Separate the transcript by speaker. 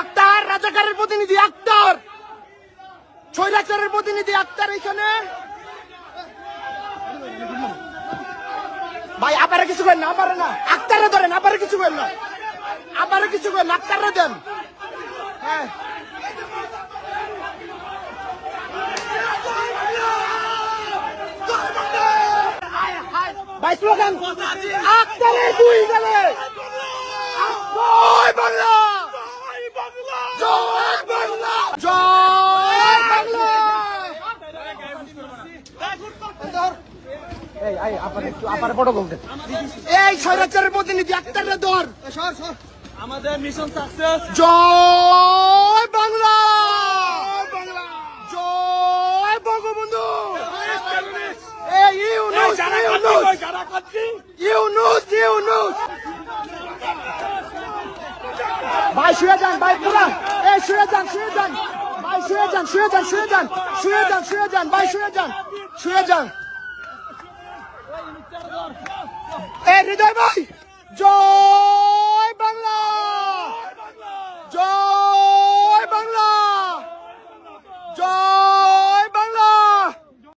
Speaker 1: আক্তার, রাজাকারের প্রতিনিধি, আক্তার। ছৈরাচারের প্রতিনিধি, আক্তার এখানে ভাই আবারে কিছু করেন না আবারে না। আক্তারে ধরেন আবারে কিছু করেন না। আবারে কিছু করেন আক্তারে দেন। হ্যাঁ। ভাই স্লোগান আক্তারে দুই গেলে জয় বাংলা জয় বাংলা জয় বাংলা এই স্বৈরাচারের প্রতিনিধি আক্তারের দর
Speaker 2: আমাদের মিশন সাকসেস
Speaker 1: জয় বাংলা! জয় বঙ্গবন্ধু! এই ইউনুস ইউনুস। ইউনুস ইউনুস। ভাই শুয়ে যান ভাই পুরা। এই শুয়ে যান শুয়ে যান। Bay şuraya can, şuraya can, şuraya can. Şuraya can, şuraya can. Bay şuraya can. Şuraya can. Eh Hriday Bay. Joy Bangla. Joy Bangla. Joy